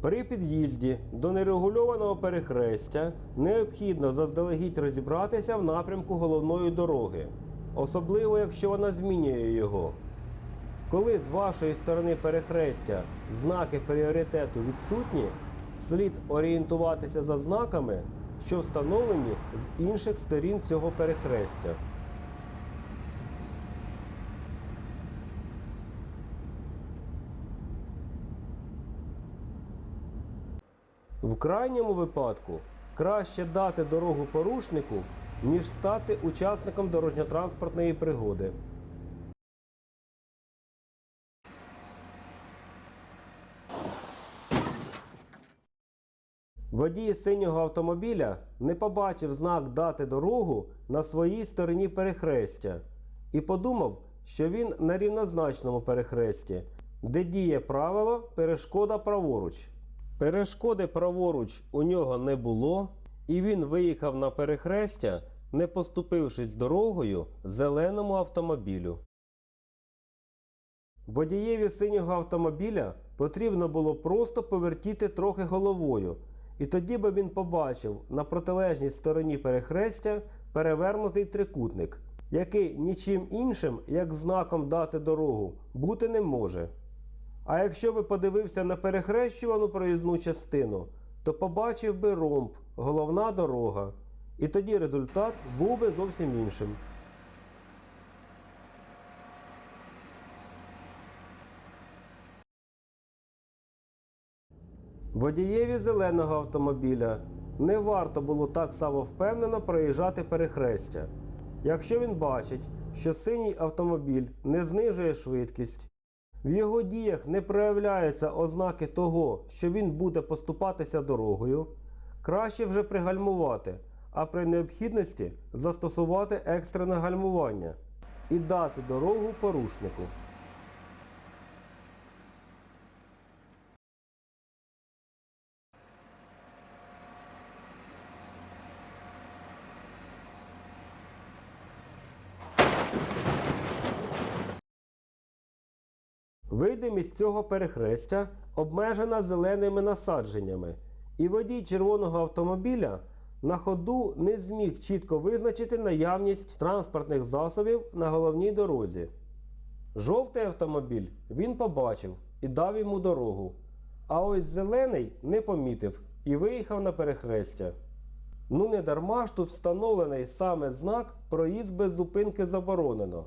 При під'їзді до нерегульованого перехрестя необхідно заздалегідь розібратися в напрямку головної дороги, особливо якщо вона змінює його. Коли з вашої сторони перехрестя знаки пріоритету відсутні, слід орієнтуватися за знаками, що встановлені з інших сторін цього перехрестя. В крайньому випадку краще дати дорогу порушнику, ніж стати учасником дорожньо-транспортної пригоди. Водій синього автомобіля не побачив знак дати дорогу на своїй стороні перехрестя і подумав, що він на рівнозначному перехресті, де діє правило перешкода праворуч. Перешкоди праворуч у нього не було, і він виїхав на перехрестя, не поступившись дорогою зеленому автомобілю. Водієві синього автомобіля потрібно було просто повертіти трохи головою, і тоді би він побачив на протилежній стороні перехрестя перевернутий трикутник, який нічим іншим, як знаком дати дорогу, бути не може. А якщо би подивився на перехрещувану проїзну частину, то побачив би ромб, головна дорога, і тоді результат був би зовсім іншим. Водієві зеленого автомобіля не варто було так само впевнено проїжджати перехрестя. Якщо він бачить, що синій автомобіль не знижує швидкість, в його діях не проявляються ознаки того, що він буде поступатися дорогою, краще вже пригальмувати, а при необхідності застосувати екстрене гальмування і дати дорогу порушнику. Видимість цього перехрестя обмежена зеленими насадженнями, і водій червоного автомобіля на ходу не зміг чітко визначити наявність транспортних засобів на головній дорозі. Жовтий автомобіль він побачив і дав йому дорогу. А ось зелений не помітив і виїхав на перехрестя. Ну не дарма ж тут встановлений саме знак проїзд без зупинки заборонено.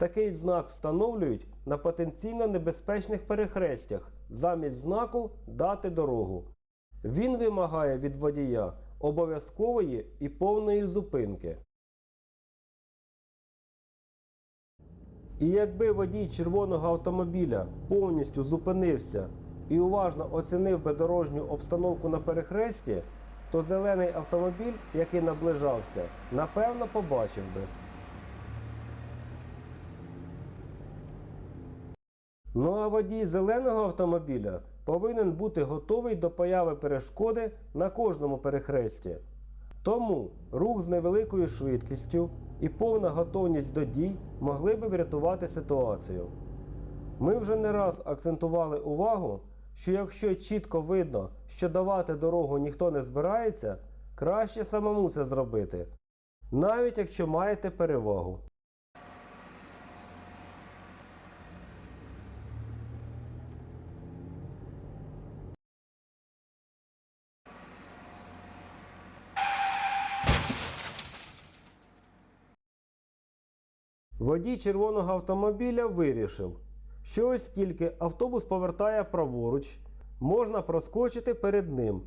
Такий знак встановлюють на потенційно небезпечних перехрестях замість знаку дати дорогу. Він вимагає від водія обов'язкової і повної зупинки. І якби водій червоного автомобіля повністю зупинився і уважно оцінив би дорожню обстановку на перехресті, то зелений автомобіль, який наближався, напевно побачив би. Ну а водій зеленого автомобіля повинен бути готовий до появи перешкоди на кожному перехресті. Тому рух з невеликою швидкістю і повна готовність до дій могли би врятувати ситуацію. Ми вже не раз акцентували увагу, що якщо чітко видно, що давати дорогу ніхто не збирається, краще самому це зробити, навіть якщо маєте перевагу. Водій червоного автомобіля вирішив, що оскільки автобус повертає праворуч, можна проскочити перед ним,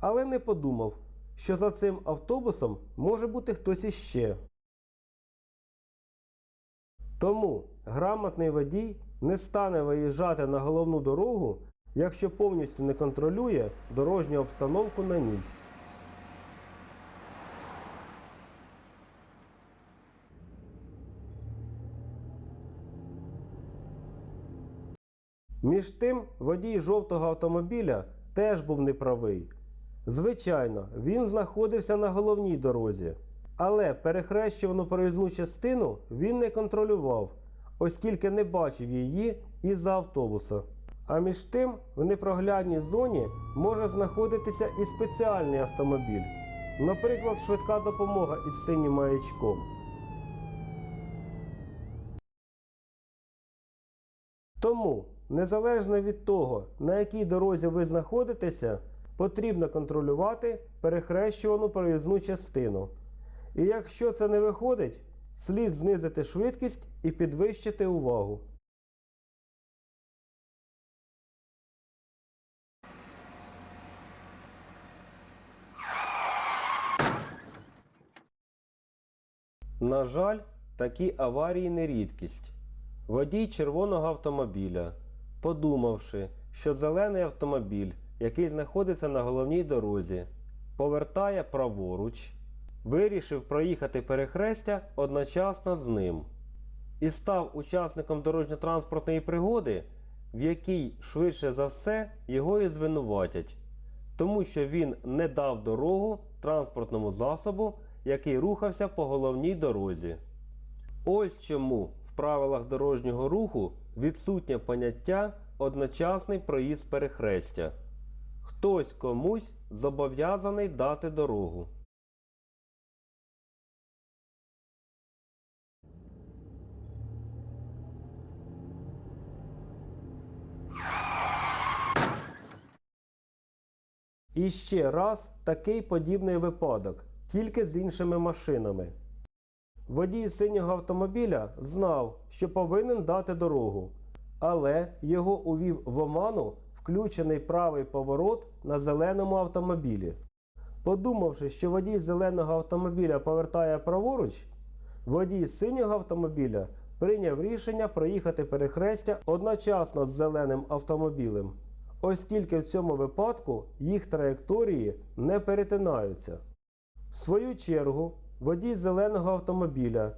але не подумав, що за цим автобусом може бути хтось іще. Тому грамотний водій не стане виїжджати на головну дорогу, якщо повністю не контролює дорожню обстановку на ній. Між тим, водій жовтого автомобіля теж був неправий. Звичайно, він знаходився на головній дорозі, але перехрещувану проїзну частину він не контролював, оскільки не бачив її із-за автобуса. А між тим в непроглядній зоні може знаходитися і спеціальний автомобіль, наприклад, швидка допомога із синім маячком. Тому, незалежно від того, на якій дорозі ви знаходитеся, потрібно контролювати перехрещувану проїзну частину. І якщо це не виходить, слід знизити швидкість і підвищити увагу. На жаль, такі аварії не рідкість. Водій червоного автомобіля, подумавши, що зелений автомобіль, який знаходиться на головній дорозі, повертає праворуч, вирішив проїхати перехрестя одночасно з ним і став учасником дорожньо-транспортної пригоди, в якій швидше за все його і звинуватять, тому що він не дав дорогу транспортному засобу, який рухався по головній дорозі. Ось чому в правилах дорожнього руху відсутнє поняття одночасний проїзд перехрестя. Хтось комусь зобов'язаний дати дорогу. І ще раз такий подібний випадок, тільки з іншими машинами. Водій синього автомобіля знав, що повинен дати дорогу, але його увів в оману включений правий поворот на зеленому автомобілі. Подумавши, що водій зеленого автомобіля повертає праворуч, водій синього автомобіля прийняв рішення проїхати перехрестя одночасно з зеленим автомобілем, оскільки в цьому випадку їх траєкторії не перетинаються. В свою чергу, водій зеленого автомобіля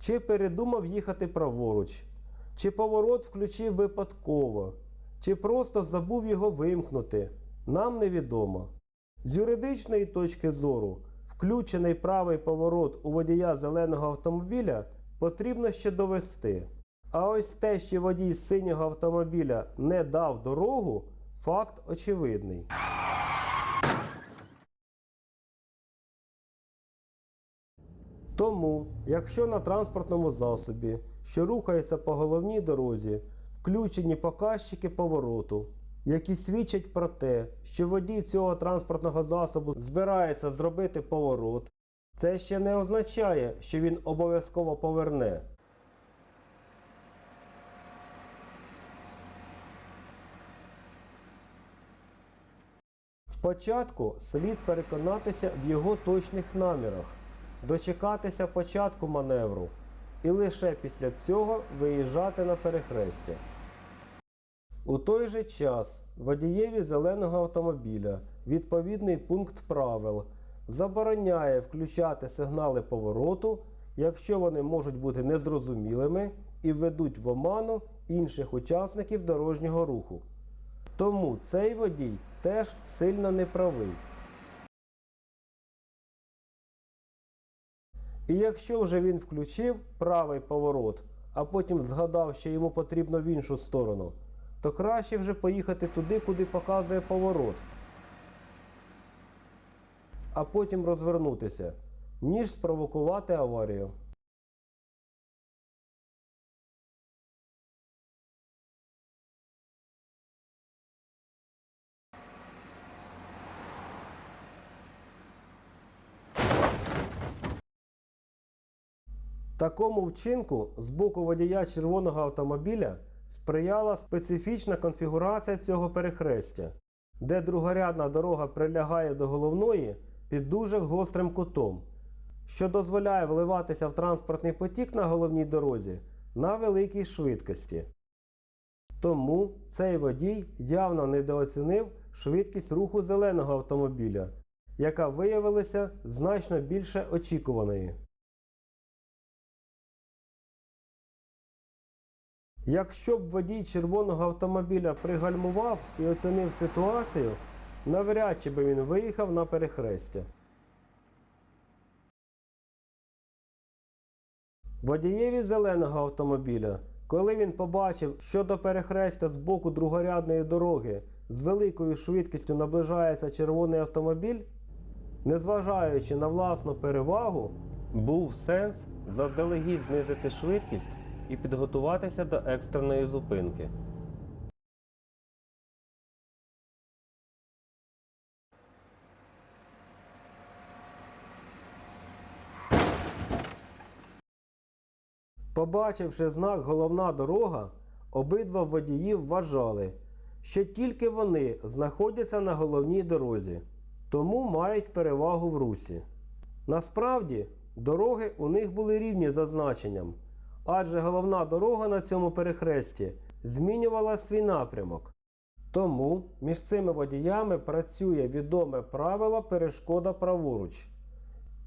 чи передумав їхати праворуч, чи поворот включив випадково, чи просто забув його вимкнути, нам невідомо. З юридичної точки зору, включений правий поворот у водія зеленого автомобіля потрібно ще довести. А ось те, що водій синього автомобіля не дав дорогу, факт очевидний. Тому, якщо на транспортному засобі, що рухається по головній дорозі, включені показчики повороту, які свідчать про те, що водій цього транспортного засобу збирається зробити поворот, це ще не означає, що він обов'язково поверне. Спочатку слід переконатися в його точних намірах, дочекатися початку маневру і лише після цього виїжджати на перехрестя. У той же час водієві зеленого автомобіля відповідний пункт правил забороняє включати сигнали повороту, якщо вони можуть бути незрозумілими і введуть в оману інших учасників дорожнього руху. Тому цей водій теж сильно неправий. І якщо вже він включив правий поворот, а потім згадав, що йому потрібно в іншу сторону, то краще вже поїхати туди, куди показує поворот, а потім розвернутися, ніж спровокувати аварію. Такому вчинку з боку водія червоного автомобіля сприяла специфічна конфігурація цього перехрестя, де другорядна дорога прилягає до головної під дуже гострим кутом, що дозволяє вливатися в транспортний потік на головній дорозі на великій швидкості. Тому цей водій явно недооцінив швидкість руху зеленого автомобіля, яка виявилася значно більше очікуваної. Якщо б водій червоного автомобіля пригальмував і оцінив ситуацію, навряд чи би він виїхав на перехрестя. Водієві зеленого автомобіля Коли він побачив, що до перехрестя з боку другорядної дороги з великою швидкістю наближається червоний автомобіль, незважаючи на власну перевагу, був сенс заздалегідь знизити швидкість і підготуватися до екстреної зупинки. Побачивши знак головна дорога, обидва водії вважали, що тільки вони знаходяться на головній дорозі, тому мають перевагу в русі. Насправді, дороги у них були рівні за значенням, адже головна дорога на цьому перехресті змінювала свій напрямок. Тому між цими водіями працює відоме правило перешкода праворуч.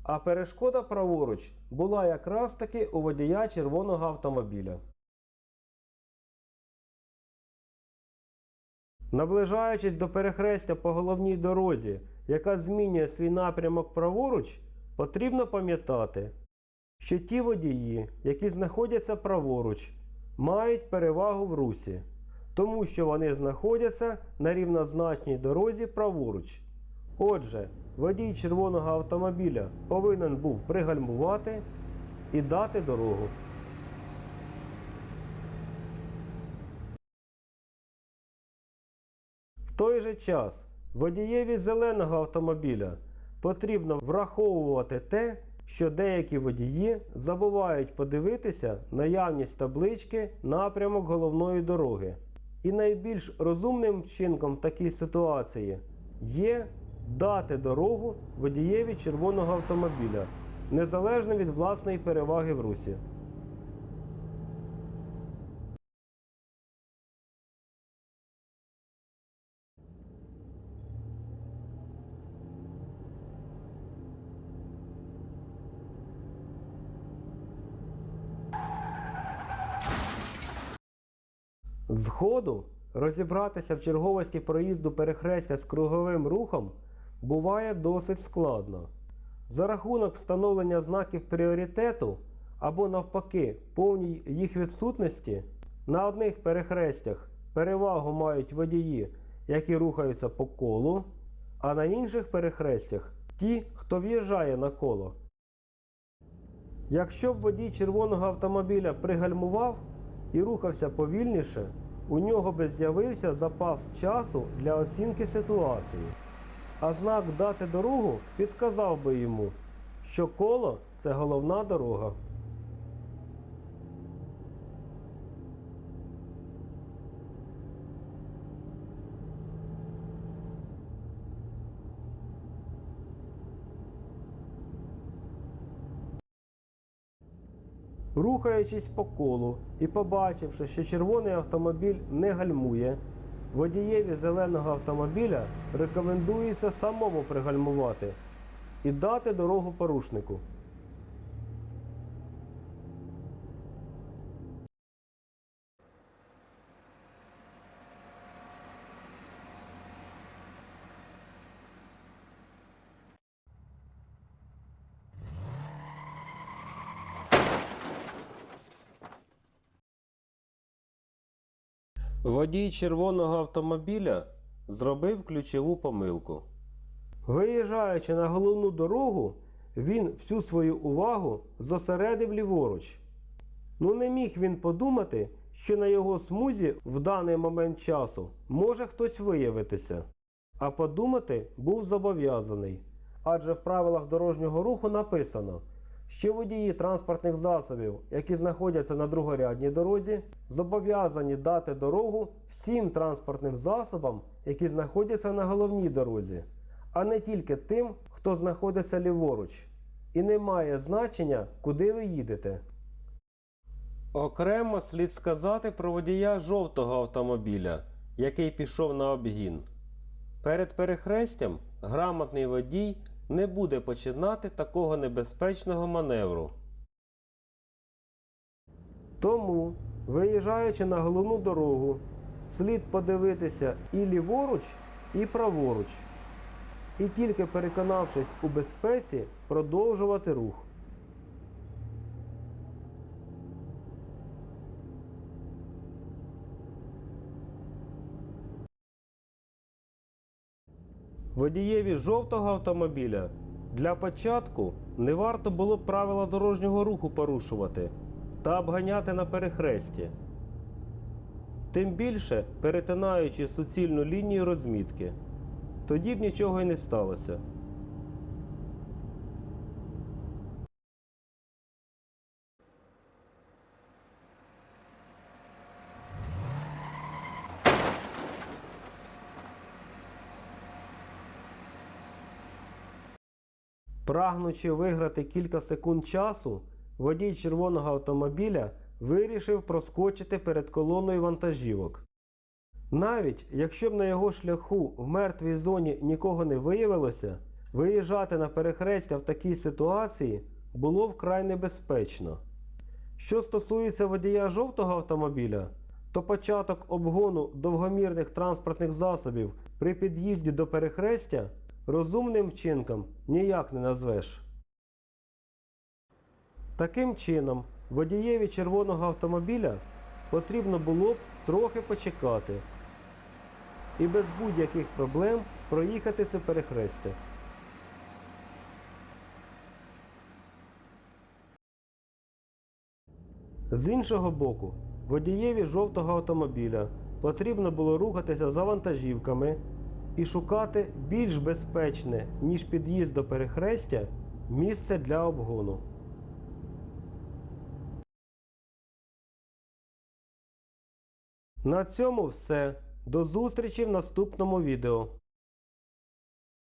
А перешкода праворуч була якраз таки у водія червоного автомобіля. Наближаючись до перехрестя по головній дорозі, яка змінює свій напрямок праворуч, потрібно пам'ятати, що ті водії, які знаходяться праворуч, мають перевагу в русі, тому що вони знаходяться на рівнозначній дорозі праворуч. Отже, водій червоного автомобіля повинен був пригальмувати і дати дорогу. В той же час водієві зеленого автомобіля потрібно враховувати те, що деякі водії забувають подивитися наявність таблички напрямок головної дороги. І найбільш розумним вчинком в такій ситуації є дати дорогу водієві червоного автомобіля, незалежно від власної переваги в русі. Згоду розібратися в черговості проїзду перехрестя з круговим рухом буває досить складно. За рахунок встановлення знаків пріоритету або навпаки повній їх відсутності, на одних перехрестях перевагу мають водії, які рухаються по колу, а на інших перехрестях ті, хто в'їжджає на коло. Якщо б водій червоного автомобіля пригальмував і рухався повільніше, у нього би з'явився запас часу для оцінки ситуації. А знак дати дорогу підсказав би йому, що коло це головна дорога. Рухаючись по колу і побачивши, що червоний автомобіль не гальмує, водієві зеленого автомобіля рекомендується самому пригальмувати і дати дорогу порушнику. Водій червоного автомобіля зробив ключову помилку. Виїжджаючи на головну дорогу, він всю свою увагу зосередив ліворуч. Ну не міг він подумати, що на його смузі в даний момент часу може хтось виявитися. А подумати був зобов'язаний. Адже в правилах дорожнього руху написано, що водії транспортних засобів, які знаходяться на другорядній дорозі, зобов'язані дати дорогу всім транспортним засобам, які знаходяться на головній дорозі, а не тільки тим, хто знаходиться ліворуч. І не має значення, куди ви їдете. Окремо слід сказати про водія жовтого автомобіля, який пішов на обгін. Перед перехрестям грамотний водій не буде починати такого небезпечного маневру. Тому, виїжджаючи на головну дорогу, слід подивитися і ліворуч, і праворуч. І тільки переконавшись у безпеці, продовжувати рух. Водієві жовтого автомобіля для початку не варто було правила дорожнього руху порушувати та обганяти на перехресті. Тим більше перетинаючи суцільну лінію розмітки. Тоді б нічого й не сталося. Прагнучи виграти кілька секунд часу, водій червоного автомобіля вирішив проскочити перед колоною вантажівок. Навіть якщо б на його шляху в мертвій зоні нікого не виявилося, виїжджати на перехрестя в такій ситуації було вкрай небезпечно. Що стосується водія жовтого автомобіля, то початок обгону довгомірних транспортних засобів при під'їзді до перехрестя розумним вчинком ніяк не назвеш. Таким чином, водієві червоного автомобіля потрібно було б трохи почекати і без будь-яких проблем проїхати це перехрестя. З іншого боку, водієві жовтого автомобіля потрібно було рухатися за вантажівками і шукати більш безпечне, ніж під'їзд до перехрестя, місце для обгону. На цьому все. До зустрічі в наступному відео.